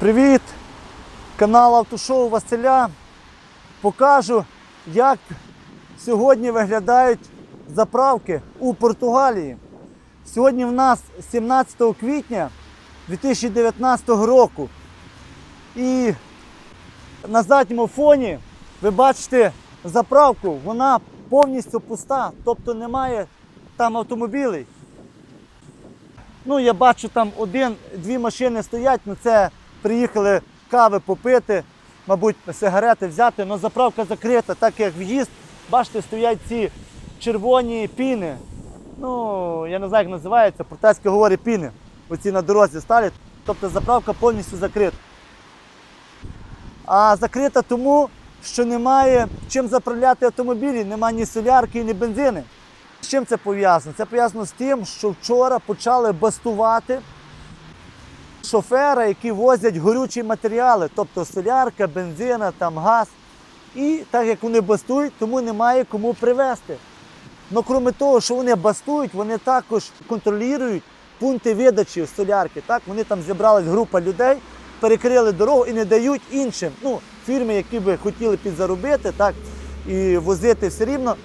Привіт! Канал Автошоу Василя. Покажу, як сьогодні виглядають заправки у Португалії. Сьогодні в нас 17 квітня 2019 року. І на задньому фоні ви бачите заправку, вона повністю пуста, тобто немає там автомобілів. Ну, я бачу, там один-дві машини стоять, ну це приїхали кави попити, мабуть, сигарети взяти, але заправка закрита, так як в'їзд, бачите, стоять ці червоні піни. Ну, я не знаю, як називається, португальське говорить піни. Оці на дорозі стали. Тобто заправка повністю закрита. А закрита тому, що немає чим заправляти автомобілі, немає ні солярки, ні бензини. З чим це пов'язано? Це пов'язано з тим, що вчора почали бастувати шофера, які возять горючі матеріали, тобто солярка, бензина, там газ. І так як вони бастують, тому немає кому привезти. Ну, крім того, що вони бастують, вони також контролюють пункти видачі солярки. Так? Вони там зібралась група людей, перекрили дорогу і не дають іншим. Ну, фірми, які би хотіли підзаробити, так, і возити все рівно,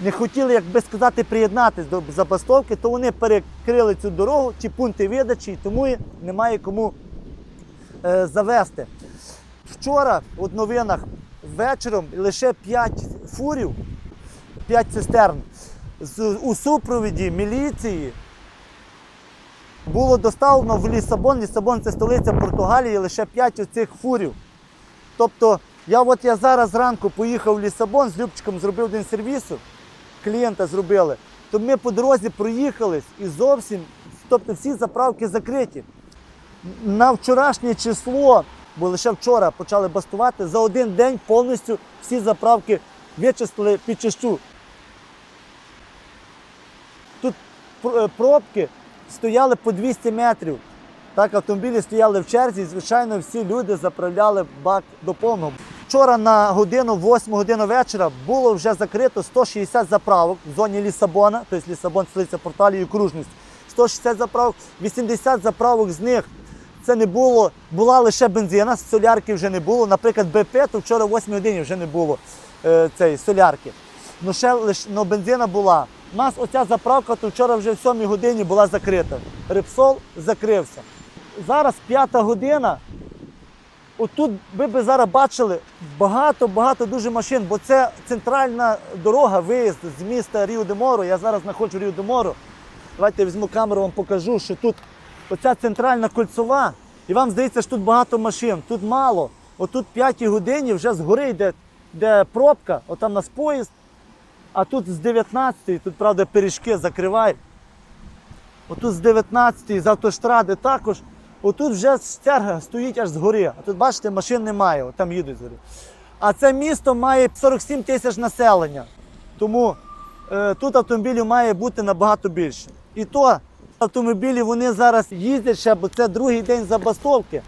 не хотіли, як би сказати, приєднатися до забастовки, то вони перекрили цю дорогу, ці пункти видачі, і тому немає кому е, завести. Вчора в новинах вечором лише 5 фурів, 5 цистерн у супровіді міліції було доставлено в Лісабон. Лісабон це столиця Португалії, лише 5 оцих фурів. Тобто, я от я зараз зранку поїхав в Лісабон з Любчиком, зробив один сервісу, клієнта зробили, то ми по дорозі проїхались і зовсім, тобто всі заправки закриті. На вчорашнє число, бо лише вчора почали бастувати, за один день повністю всі заправки вичистили під чищу. Тут е, пробки стояли по 200 метрів. Так, автомобілі стояли в черзі, і, звичайно, всі люди заправляли бак до повного. Вчора на годину, 8 годину вечора, було вже закрито 160 заправок в зоні Лісабона, тобто Лісабон столиця Португалії і окружність. 160 заправок, 80 заправок з них це не було, була лише бензина, солярки вже не було. Наприклад, БП, то вчора в 8 годині вже не було е, цієї солярки. Ну ще лише ну, бензина була. У нас оця заправка то вчора вже в 7 годині була закрита. Репсол закрився. Зараз п'ята година. Отут ви б зараз бачили багато-багато дуже машин, бо це центральна дорога, виїзд з міста Ріо де Моро. Я зараз знаходжу Ріо де Моро. Давайте я візьму камеру, вам покажу, що тут оця центральна кольцова, і вам здається, що тут багато машин. Тут мало. Отут 5 годині вже згори йде, йде пробка, отам нас поїзд, а тут з 19-ї, тут, правда, пиріжки закривають. Отут з 19-ї, з автостради також. Отут вже черга стоїть аж згори. А тут, бачите, машин немає, от там їдуть згори. А це місто має 47 тисяч населення. Тому е, тут автомобілів має бути набагато більше. І то автомобілі вони зараз їздять ще, бо це другий день забастовки.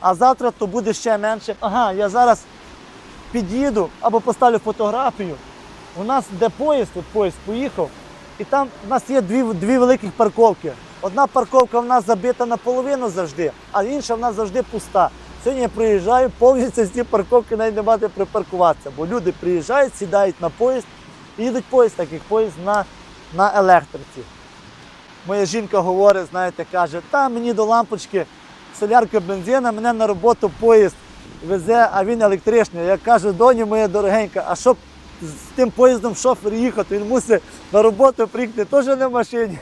А завтра то буде ще менше. Ага, я зараз під'їду або поставлю фотографію. У нас де поїзд, от поїзд поїхав, і там у нас є дві, дві великих парковки. Одна парковка в нас забита наполовину завжди, а інша в нас завжди пуста. Сьогодні я приїжджаю, повністю з ці парковки навіть нема де припаркуватися, бо люди приїжджають, сідають на поїзд і їдуть поїзд, так як поїзд на, на електриці. Моя жінка говорить, знаєте, каже, та мені до лампочки солярка бензина, мене на роботу поїзд везе, а він електричний. Я кажу, доні моя дорогенька, а щоб з тим поїздом шофер їхати, він мусить на роботу приїхати теж на машині.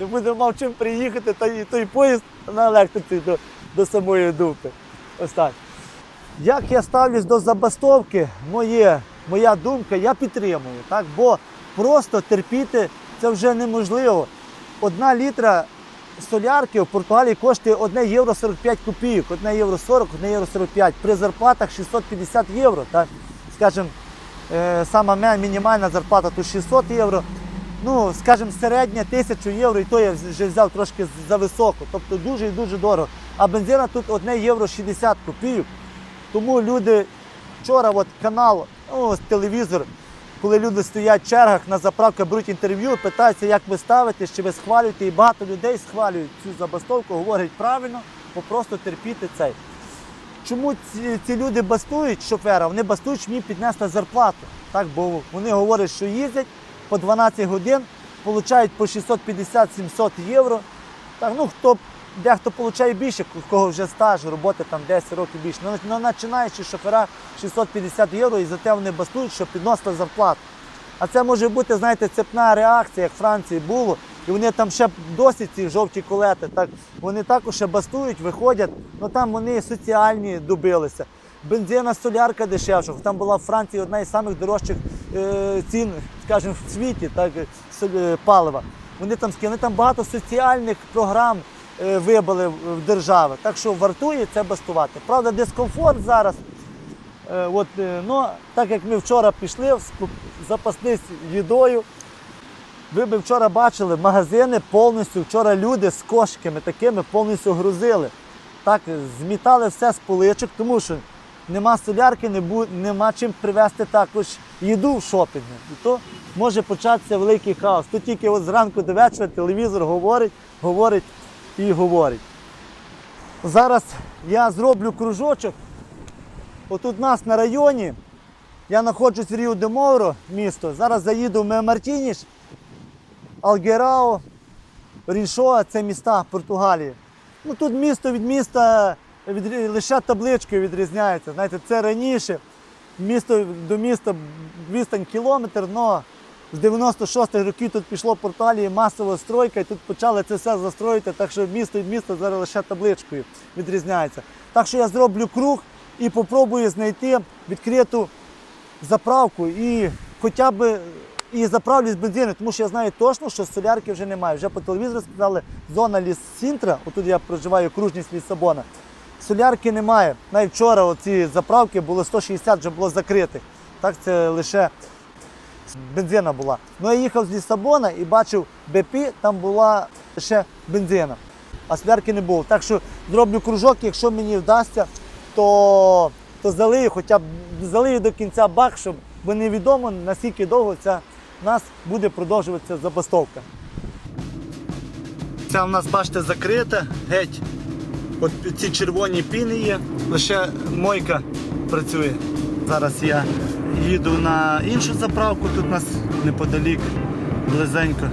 Не буде мав чим приїхати, та й той поїзд на електриці до, до самої дувки. Ось так. Як я ставлюсь до забастовки, моє, моя думка, я підтримую, так? бо просто терпіти це вже неможливо. Одна літра солярки в Португалії коштує 1 євро 45 копійок, 1 євро 40, 1 євро 45. При зарплатах 650 євро. Так? Скажімо, е, сама мінімальна зарплата тут 600 євро. Ну, скажімо, середня 1000 євро, і то я вже взяв трошки за високо. Тобто дуже і дуже дорого. А бензина тут 1 євро 60 копійок. Тому люди вчора от канал, ну, телевізор, коли люди стоять в чергах на заправках, беруть інтерв'ю, питаються, як ви ставитесь, чи ви схвалюєте. І багато людей схвалюють цю забастовку, говорять правильно, бо просто терпіти цей. чому ці, ці люди бастують шофера? Вони бастують, щоб мені піднесли зарплату. Так, бо вони говорять, що їздять по 12 годин, получають по 650-700 євро. Так, ну хто дехто получає більше, у кого вже стаж, роботи там 10 років більше. Ну, починаючи шофера 650 євро, і за те вони бастують, щоб підносили зарплату. А це може бути, знаєте, цепна реакція, як в Франції було. І вони там ще досі ці жовті колети, так вони також ще бастують, виходять, ну там вони соціальні добилися. Бензина, солярка дешевша. Там була в Франції одна із самих дорожчих е, цін, скажімо, в світі, так, е, е, палива. Вони там скинули, там багато соціальних програм е, вибили в держави. Так що вартує це бастувати. Правда, дискомфорт зараз. От, ну, так як ми вчора пішли, запаслись їдою. Ви б вчора бачили, магазини повністю, вчора люди з кошиками такими повністю грузили. Так, змітали все з поличок, тому що нема солярки, не бу- нема чим привезти також їду в шопінги. І то може початися великий хаос. Тут тільки от зранку до вечора телевізор говорить, говорить і говорить. Зараз я зроблю кружочок. Отут у нас на районі. Я знаходжусь в Ріо де Моуро, місто. Зараз заїду в Мемартініш, Алгерао, Рішоа це міста Португалії. Ну тут місто від міста лише табличкою відрізняється. Знаєте, це раніше місто до міста відстань кілометр, але з 96-х років тут пішло в Португалії масова стройка, і тут почали це все застроїти, так що місто від міста зараз лише табличкою відрізняється. Так що я зроблю круг і попробую знайти відкриту заправку і хоча б і заправлюсь бензину, тому що я знаю точно, що солярки вже немає. Вже по телевізору сказали, зона Ліс Сінтра, отут я проживаю окружність Лісабона. Солярки немає. Навіть вчора оці заправки було 160, вже було закритих. Так це лише бензина була. Ну я їхав з Лісабона і бачив БП, там була ще бензина, а солярки не було. Так що зроблю кружок, якщо мені вдасться, то, то залию, хоча б залию до кінця бак, щоб бо невідомо наскільки довго ця у нас буде продовжуватися забастовка. Ця у нас, бачите, закрита, геть. От ці червоні піни є, лише мойка працює. Зараз я їду на іншу заправку, тут у нас неподалік, близенько.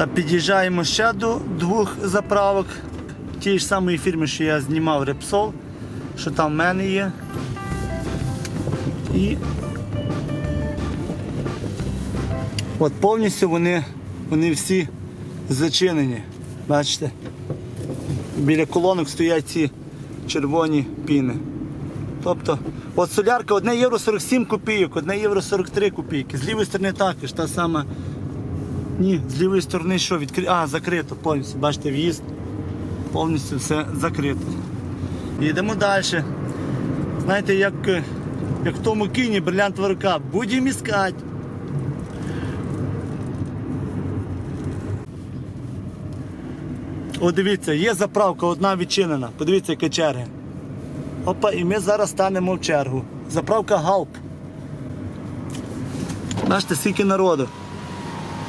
Та під'їжджаємо ще до двох заправок. Тієї ж самої фірми, що я знімав Repsol, що там в мене є. І от повністю вони, вони всі зачинені. Бачите? Біля колонок стоять ці червоні піни. Тобто, от солярка 1 євро 47 копійок, 1 євро 43 копійки. З лівої сторони також та сама. Ні, з лівої сторони що відкрито? А, закрито повністю. Бачите, в'їзд. Повністю все закрито. Їдемо далі. Знаєте, як, як в тому кіні бриллиантова рука. Будемо іскати. О, дивіться, є заправка, одна відчинена. Подивіться, яка черга. Опа, і ми зараз станемо в чергу. Заправка Галп. Бачите, скільки народу.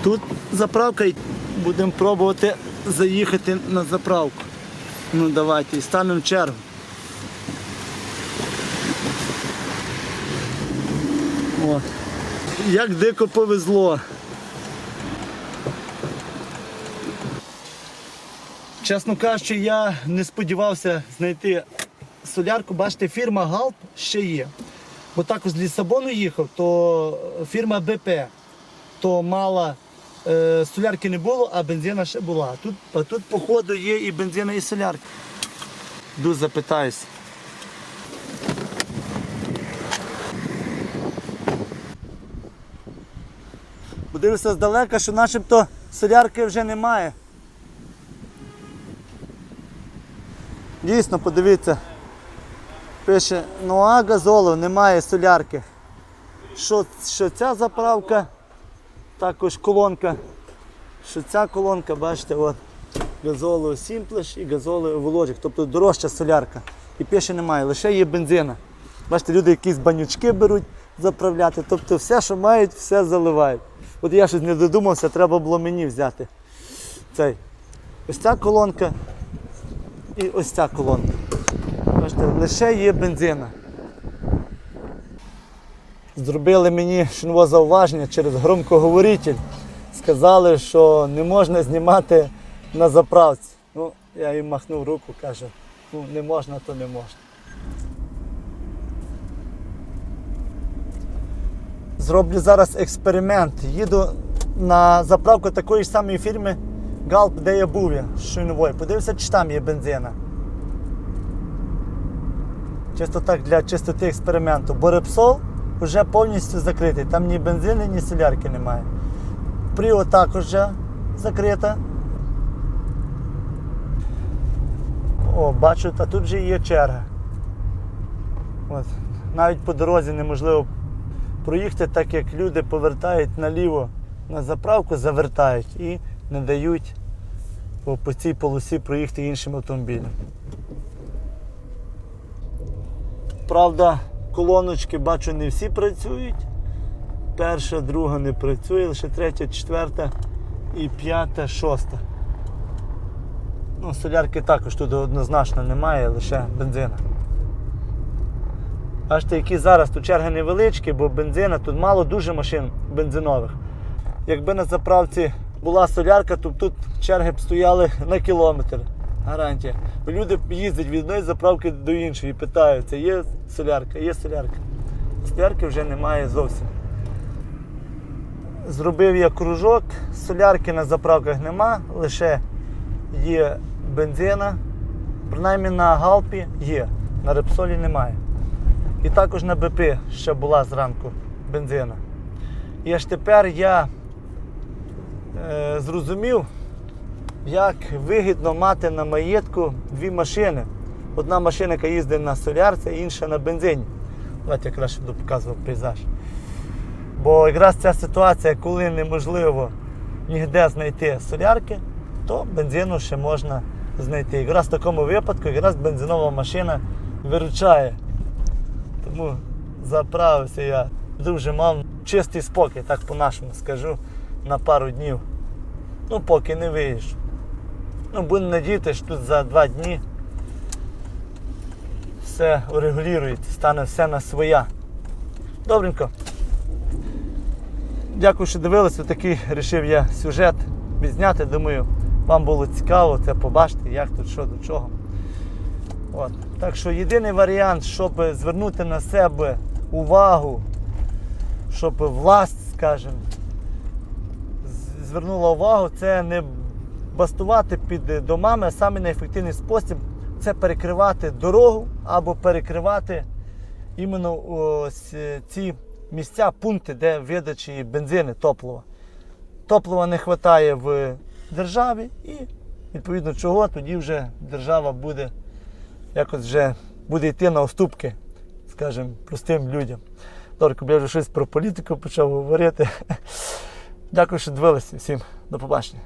Тут заправка і будемо пробувати заїхати на заправку. Ну давайте і станемо в чергу. О, як дико повезло. Чесно кажучи, я не сподівався знайти солярку. Бачите, фірма Галп ще є. Бо також з Лісабону їхав, то фірма БП то мала е, солярки не було, а бензина ще була. А тут, а тут, походу, є і бензина, і солярка. Йду запитаюся. Подивився здалека, що начебто солярки вже немає. Дійсно, подивіться. Пише Ноа газолу, немає солярки. Що, що ця заправка, також колонка. Що ця колонка, бачите, от газолу Сімплеш і газолу Володжик, тобто дорожча солярка. І пише немає, лише є бензина. Бачите, люди якісь банючки беруть заправляти, тобто все, що мають, все заливають. От я щось не додумався, треба було мені взяти цей. Ось ця колонка і ось ця колонка. Бачите, лише є бензина. Зробили мені шиново зауваження через громкоговоритель. Сказали, що не можна знімати на заправці. Ну, я їм махнув руку, каже, ну не можна, то не можна. Зроблю зараз експеримент. Їду на заправку такої ж самої фірми Галп, де я був я, шинової. Подивився, чи там є бензина. Чисто так для чистоти експерименту. Бо Репсол вже повністю закритий. Там ні бензину, ні солярки немає. Пріо також вже закрита. О, бачу, та тут вже є черга. От. Навіть по дорозі неможливо проїхати, так як люди повертають наліво на заправку, завертають і не дають по цій полосі проїхати іншим автомобілям. Правда, колоночки бачу не всі працюють. Перша, друга не працює, лише третя, четверта і п'ята, шоста. Ну, солярки також тут однозначно немає, лише бензина. Бачите, які зараз тут черги невеличкі, бо бензина, тут мало дуже машин бензинових. Якби на заправці була солярка, то тут черги б стояли на кілометр. Гарантія. Люди їздять від одної заправки до іншої питаються, є солярка, є солярка. Солярки вже немає зовсім. Зробив я кружок, солярки на заправках нема, лише є бензина. Принаймні на галпі є, на репсолі немає. І також на БП ще була зранку бензина. І аж тепер я е, зрозумів, як вигідно мати на маєтку дві машини. Одна машина, яка їздить на солярці, інша на бензині. Давайте я краще буду показувати пейзаж. Бо якраз ця ситуація, коли неможливо ніде знайти солярки, то бензину ще можна знайти. Якраз в такому випадку якраз бензинова машина виручає. Тому заправився я дуже мав чистий спокій, так по-нашому скажу, на пару днів. Ну, поки не виїжджу. Ну, будемо надіятися, що тут за два дні все урегулюється, стане все на своя. Добренько. Дякую, що дивилися. Такий вирішив я сюжет відзняти. Думаю, вам було цікаво це побачити, як тут, що до чого. От. Так що єдиний варіант, щоб звернути на себе увагу, щоб власть, скажімо, звернула увагу, це не бастувати під домами, а саме найефективний спосіб це перекривати дорогу або перекривати іменно ось е, ці місця, пункти, де видачі бензини, топлива. Топлива не вистачає в державі і відповідно чого тоді вже держава буде якось вже буде йти на уступки, скажімо, простим людям. Добре, я вже щось про політику почав говорити. Дякую, що дивилися. Всім до побачення.